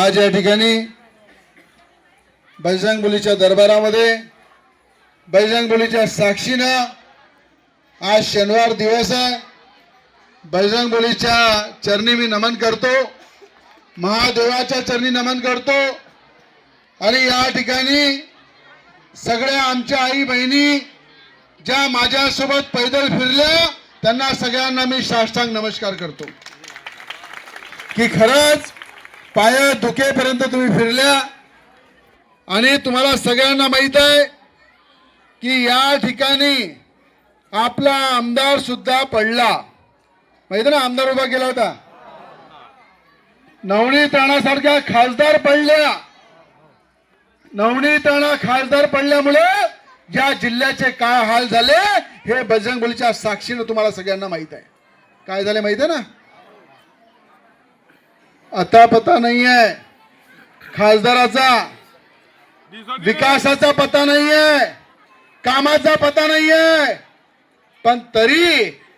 आज या ठिकाणी बजरंगबलीच्या दरबारामध्ये बजरंगबलीच्या साक्षीनं आज शनिवार दिवस आहे. बजरंग चरणी मी नमन करतो. महादेवाच्या चरणी नमन करतो. आणि या ठिकाणी सगळ्या आमच्या आई बहिणी ज्या माझ्यासोबत पैदल फिरल्या त्यांना सगळ्यांना मी साष्टांग नमस्कार करतो. की खरंच पाय दुखेपर्यंत तुम्ही फिरल्या. आणि तुम्हाला सगळ्यांना माहीत आहे की या ठिकाणी आपला आमदार सुद्धा पडला. माहीत ना आमदार उभा केला होता? नवणी राणासारख्या खासदार पडल्या. नवणी राणा खासदार पडल्यामुळे या जिल्ह्याचे काय हाल झाले हे बजरंगबलीच्या साक्षीनं तुम्हाला सगळ्यांना माहीत आहे. काय झाले माहीत आहे ना? आता पता नाही आहे खासदाराचा विकासाचा पता नाही आहे कामाचा पता नाही आहे पण तरी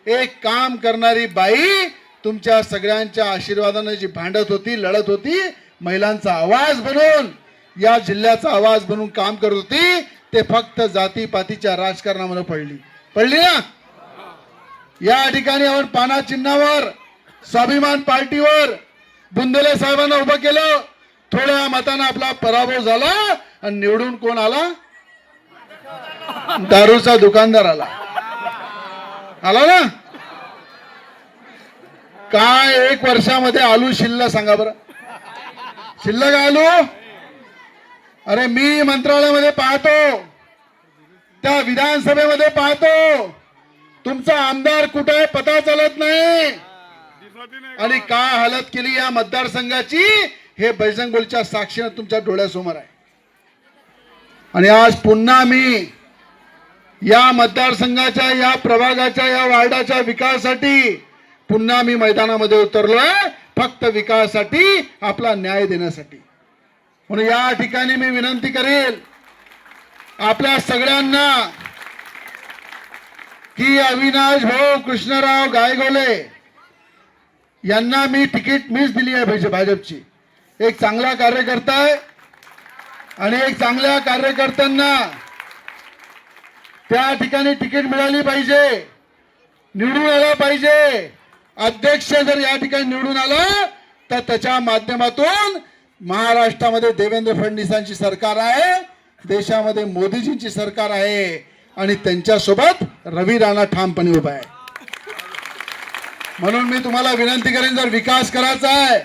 एक काम करणारी बाई तुमच्या सगळ्यांच्या आशीर्वादाने जी भांडत होती लढत होती महिलांचा आवाज बनून या जिल्ह्याचा आवाज बनून काम करत होती ते फक्त जातीपातीच्या राजकारणामध्ये पडली. पडली ना? या ठिकाणी आपण पाना चिन्हावर स्वाभिमान पार्टीवर बुंदेले साहेबांना उभं केलं. थोड्या मतानं आपला पराभव झाला आणि निवडून कोण आला? दारूचा दुकानदार आला. आला ना? काय एक वर्षामध्ये आलू शिल्लक सांगा बरं. शिल्लक आलू? अरे मी मंत्रालयामध्ये पाहतो. त्या विधानसभेमध्ये पाहतो. तुमचा आमदार कुठे आहे पता चालत नाही. आणि काय हालत केली या मतदारसंघाची? हे बैजंगोलच्या साक्षीनं तुमच्या डोळ्यासमोर आहे. आणि आज पुन्हा मी या मतदारसंघाच्या या प्रभागाच्या या वार्डाच्या विकासासाठी पुन्हा मी मैदानामध्ये उतरलोय. फक्त विकासासाठी आपला न्याय देण्यासाठी. म्हणून या ठिकाणी मी विनंती करेल आपल्या सगळ्यांना की अविनाश भाऊ कृष्णराव गायगोले यांना मी तिकीट मीच दिली आहे भाजप- भाजपची. एक चांगला कार्यकर्ता आहे आणि एक चांगल्या कार्यकर्त्यांना त्या ठिकाणी तिकीट मिळाली पाहिजे. निवडून आला पाहिजे. अध्यक्ष जर या ठिकाणी निवडून आला तर त्याच्या माध्यमातून महाराष्ट्रामध्ये देवेंद्र फडणवीसांची सरकार आहे देशामध्ये मोदीजींची सरकार आहे आणि त्यांच्यासोबत रवी राणा ठामपणे उभा आहे. म्हणून मी तुम्हाला विनंती करेन जर विकास करायचा आहे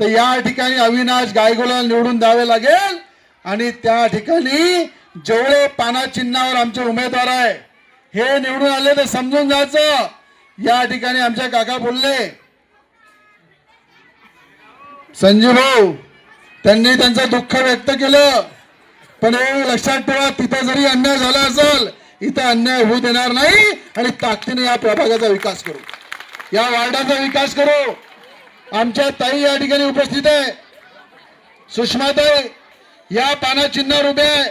तर या ठिकाणी अविनाश गायगोला निवडून द्यावे लागेल. आणि त्या ठिकाणी जेवढे पाना चिन्हावर आमचे उमेदवार आहे. हे निवडून आले तर समजून जायचं. या ठिकाणी आमच्या काका बोलले. संजीव भाऊ त्यांनी त्यांचं दुःख व्यक्त केलं. पण हे लक्षात ठेवा तिथं जरी अन्याय झाला असेल इथं अन्याय होऊ देणार नाही आणि ताकदीने या प्रभागाचा विकास करू. या वार्डाचा विकास करू. आमच्या ताई या ठिकाणी उपस्थित आहे. सुषमाताई या पाना चिन्हावर उभे आहे.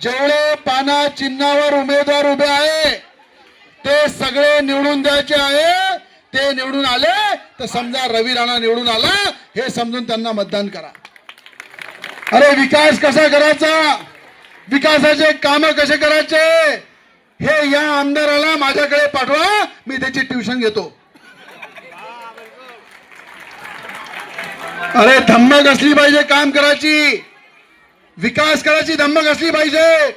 जेवढे पाना चिन्हावर उमेदवार उभे आहे ते सगळे निवडून द्यायचे आहे. ते निवडून आले तर समजा रवी राणा निवडून आला हे समजून त्यांना मतदान करा. अरे विकास कसा करायचा? विकासाचे काम कसे करायचे? हे या आमदाराला माझ्याकडे पाठवा मी त्याची ट्युशन घेतो. अरे धम्मक असली पाहिजे काम करायची. विकास करायची धम्मक असली पाहिजे.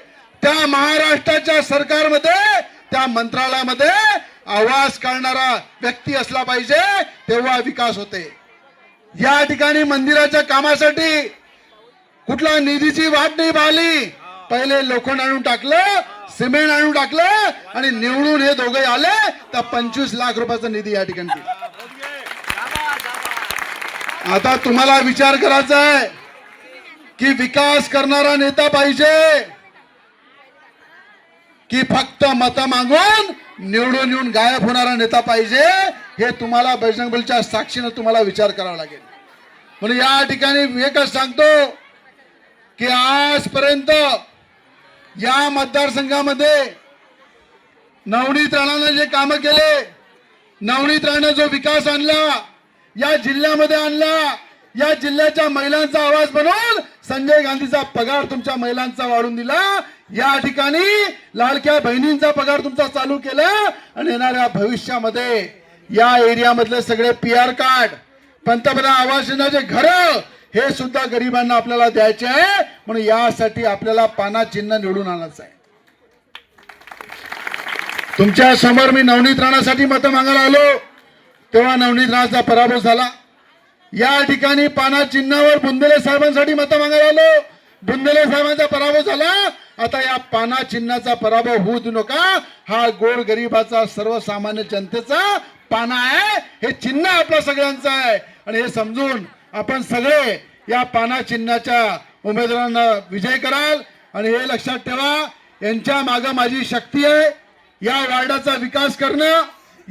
त्या महाराष्ट्राच्या सरकारमध्ये त्या मंत्रालयामध्ये आवाज काढणारा व्यक्ती असला पाहिजे तेव्हा विकास होते. या ठिकाणी मंदिराच्या कामासाठी कुठला निधीची वाट नाही पाहिली. पहिले लोखंड आणून टाकलं सिमेंट आणून टाकलं आणि निवडून हे दोघे आले तर पंचवीस लाख रुपयाचा निधी या ठिकाणी आता तुम्हाला विचार करायचा आहे की विकास करणारा नेता पाहिजे की फक्त मत मागून निवडून येऊन गायब होणारा नेता पाहिजे हे तुम्हाला बजरंगबलीच्या साक्षीनं तुम्हाला विचार करावा लागेल. म्हणून या ठिकाणी एकच सांगतो की आजपर्यंत या मतदारसंघामध्ये नवनीत राणानं जे कामं केले नवनीत राणानं जो विकास आणला या जिल्ह्यामध्ये आणला. या जिल्ह्याच्या महिलांचा आवाज बनवून संजय गांधीचा पगार तुमच्या महिलांचा वाढून दिला. या ठिकाणी लाडक्या बहिणींचा पगार तुमचा चालू केला आणि येणाऱ्या भविष्यामध्ये या एरियामधले सगळे पी आर कार्ड पंतप्रधान आवास योजनाचे घर हे सुद्धा गरिबांना आपल्याला द्यायचे आहे. म्हणून यासाठी आपल्याला पाना चिन्ह निवडून आणायचं आहे. तुमच्यासमोर मी नवनीत राणासाठी मतं मागायला आलो. तेव्हा नवनीत पराभव झाला. या ठिकाणी पाना चिन्हावर बुंदेले साहेबांसाठी मतं मागायला आलो. बुंदेले साहेबांचा पराभव झाला. आता या पाना चिन्हाचा पराभव होऊ देऊ नका. हा गोर गरिबाचा सर्वसामान्य जनतेचा पाना आहे. हे चिन्ह आपल्या सगळ्यांचं आहे. आणि हे समजून आपण सगळे या पाना चिन्हाच्या उमेदवारांना विजय कराल. आणि हे लक्षात ठेवा यांच्या मागं माझी शक्ती आहे. या वार्डाचा विकास करणं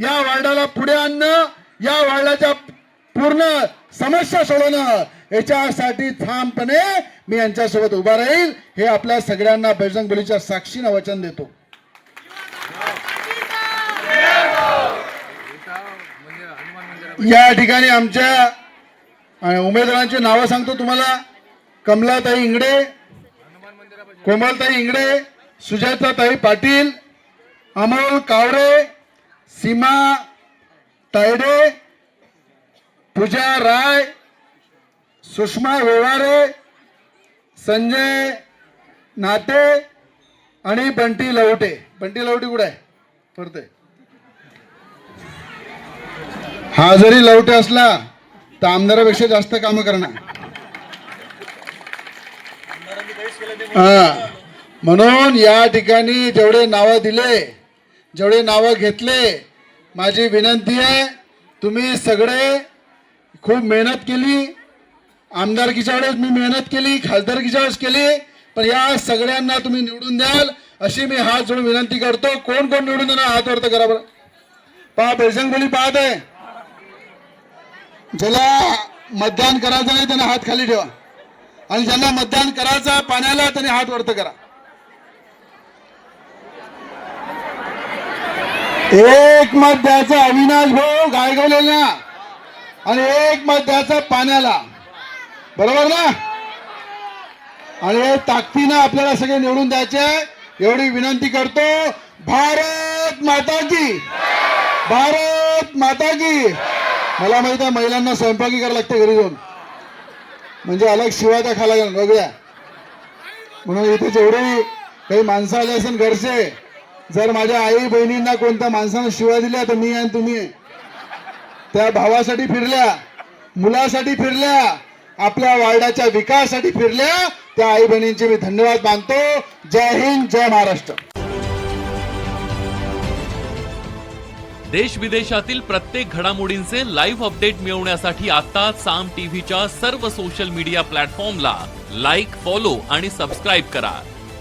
या वार्डाला पुढे आणणं या वार्डाच्या पूर्ण समस्या सोडवणं याच्यासाठी ठामपणे मी यांच्यासोबत उभा राहील. हे आपल्या सगळ्यांना बजरंग बलीच्या साक्षीनं वचन देतो. या ठिकाणी आमच्या उमेदवारांची नावं सांगतो तुम्हाला. कमलाताई इंगडे कोमलताई इंगडे सुजाताताई पाटील अमोल कावडे सीमा तायडे पूजा राय सुषमा व्यवहारे संजय नाते आणि बंटी लवटे. बंटी लवटे कुठे आहे? परत हा जरी लवटे असला तर आमदारापेक्षा जास्त काम करणार. हा. म्हणून या ठिकाणी जेवढे नावं दिले जेवढे नावं घेतले माझी विनंती आहे तुम्ही सगळे खूप मेहनत केली. आमदारकीच्या वेळेस मी मेहनत केली खासदारकीच्या वेळेस केली पण या सगळ्यांना तुम्ही निवडून द्याल अशी मी हात जोडून विनंती करतो. कोण कोण निवडून देणार हात वरत करा बरं. पहा बेसंगोली पाहत आहे. ज्याला मतदान करायचं नाही त्यांना हात खाली ठेवा. आणि ज्यांना मतदान करायचं पाण्याला त्यांनी हात वरत करा. एक मत द्यायचा अविनाश भाऊ गायगवलेला आणि एक मत द्यायचा पाण्याला. बरोबर ना? आणि ताकदीनं आपल्याला सगळे निवडून द्यायचे. एवढी विनंती करतो. भारत माता की. भारत माता की. मला माहीत आहे महिलांना स्वयंपाकी करायला लागते घरी जाऊन. म्हणजे अलग शिवाय त्या खायला वेगळ्या. म्हणून इथे जेवढे काही माणसं आले असेल घरचे जर माझ्या आई बहिणींना कोणत्या माणसानं शिवाय दिल्या तर मी आणि तुम्ही. त्या भावासाठी फिरल्या मुलासाठी फिरल्या आपल्या वार्डाच्या विकासासाठी फिरल्या त्या आई बहिणींचे मी धन्यवाद मानतो. जय हिंद जय महाराष्ट्र. देश विदेशातील प्रत्येक घडामोडींचे लाईव्ह अपडेट मिळवण्यासाठी आता साम टीव्हीच्या सर्व सोशल मीडिया प्लॅटफॉर्मला लाईक फॉलो आणि सबस्क्राईब करा.